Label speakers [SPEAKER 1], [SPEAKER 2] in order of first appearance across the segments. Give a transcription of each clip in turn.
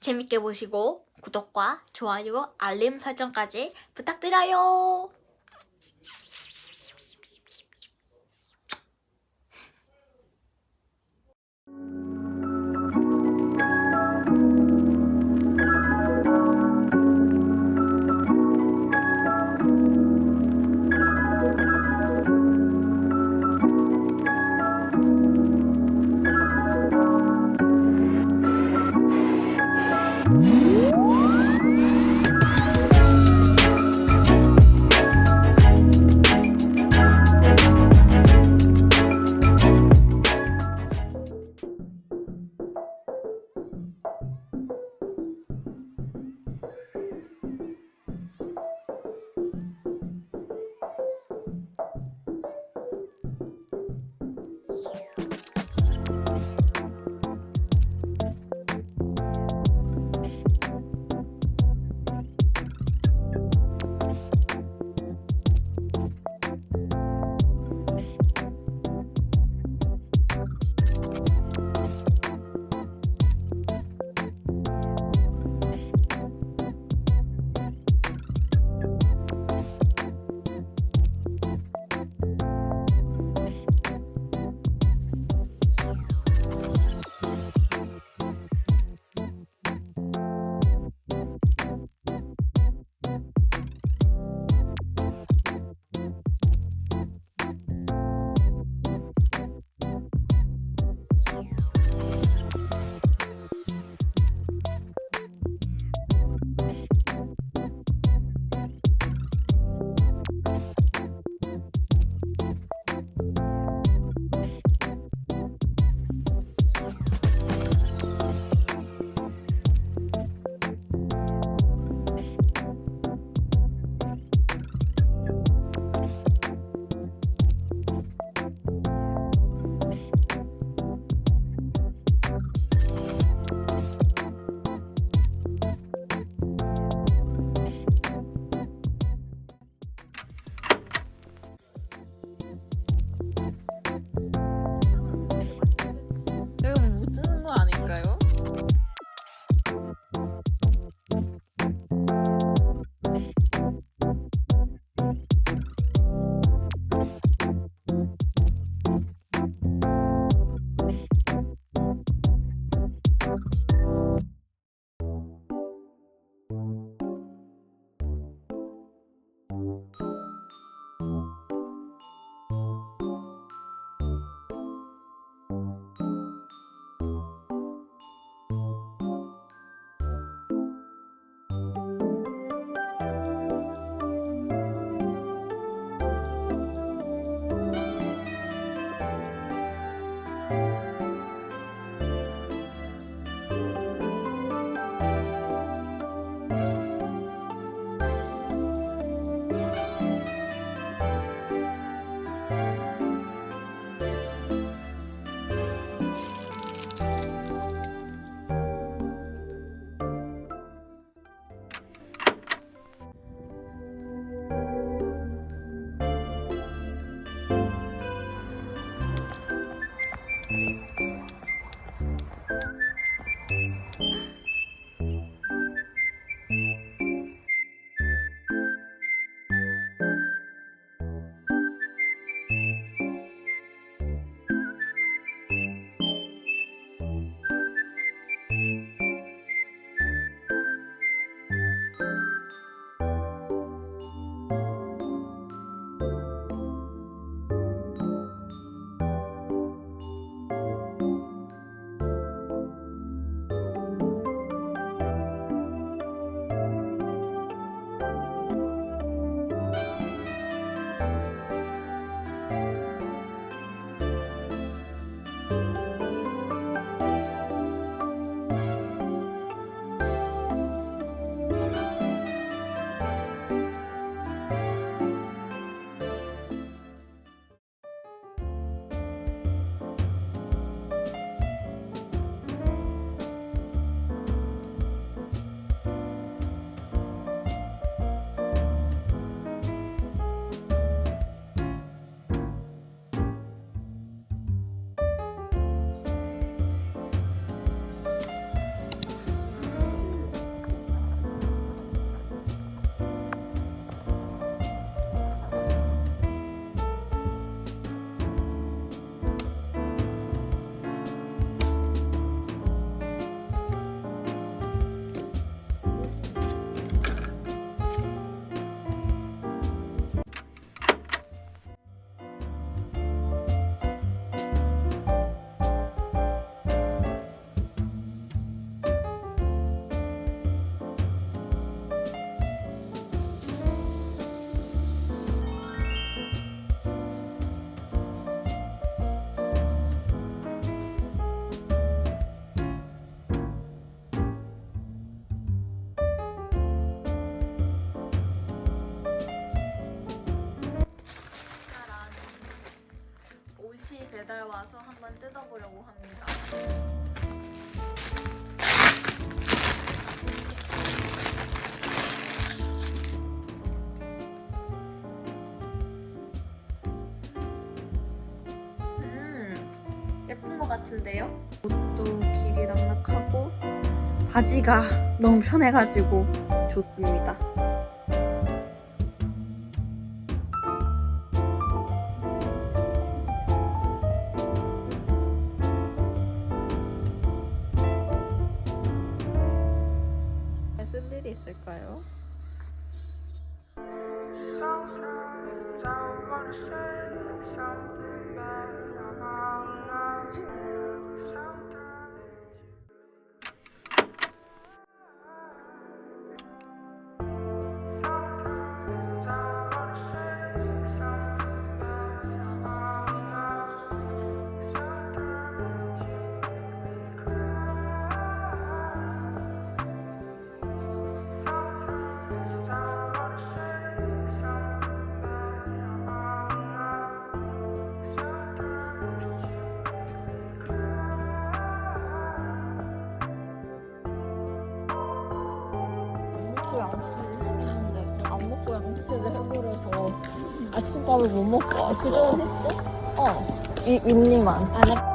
[SPEAKER 1] 재밌게 보시고 구독과 좋아요, 알림 설정까지 부탁드려요. 와서 한번 뜯어보려고 합니다. 음, 예쁜 것 같은데요? 옷도 길이 낙낙하고 바지가 너무 편해가지고 좋습니다.
[SPEAKER 2] Water 먹고 양치를 했는데 안 먹고 양치를 해버려서 아침밥을 못 먹고 왔어. 그동안 했어? 어. 위, 윗니만. 안 해.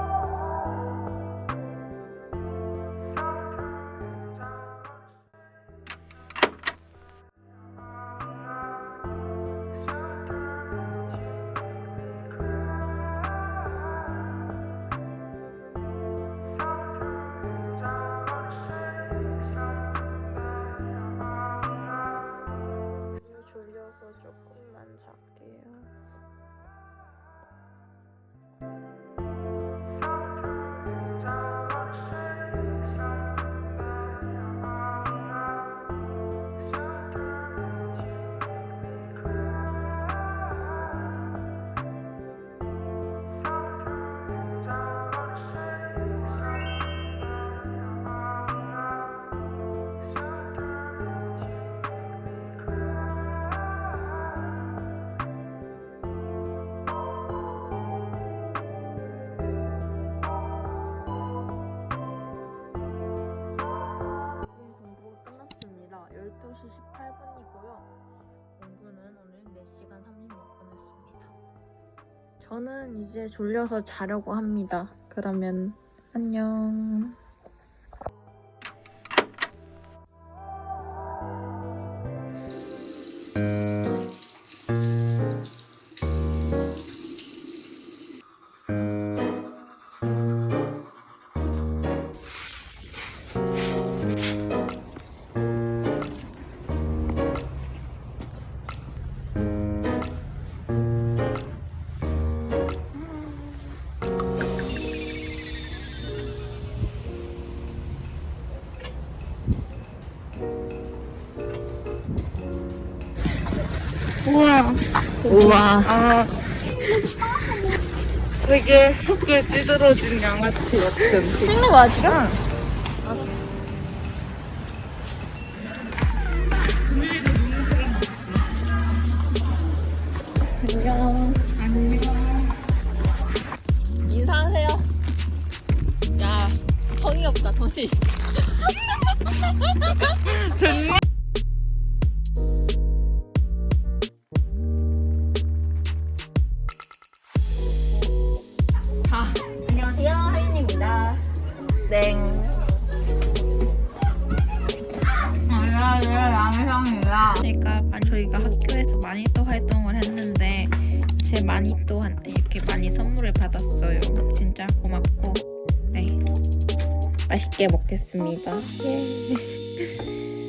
[SPEAKER 1] 저는 이제 졸려서 자려고 합니다. 그러면 안녕.
[SPEAKER 2] 우와. 우와. 아. 되게 속을 찌들어진 양아치 같은.
[SPEAKER 1] 찍는 거야, 지금?
[SPEAKER 2] 안녕.
[SPEAKER 1] 인사하세요. 야, 성의 없다, 더시.
[SPEAKER 2] 됐니?
[SPEAKER 1] 땡. 안녕하세요. 양혜성입니다.
[SPEAKER 2] 제가 반- 저희가 학교에서 마니또 활동을 했는데 제 마니또한테 이렇게 많이 선물을 받았어요. 진짜 고맙고 네 맛있게 먹겠습니다. 예.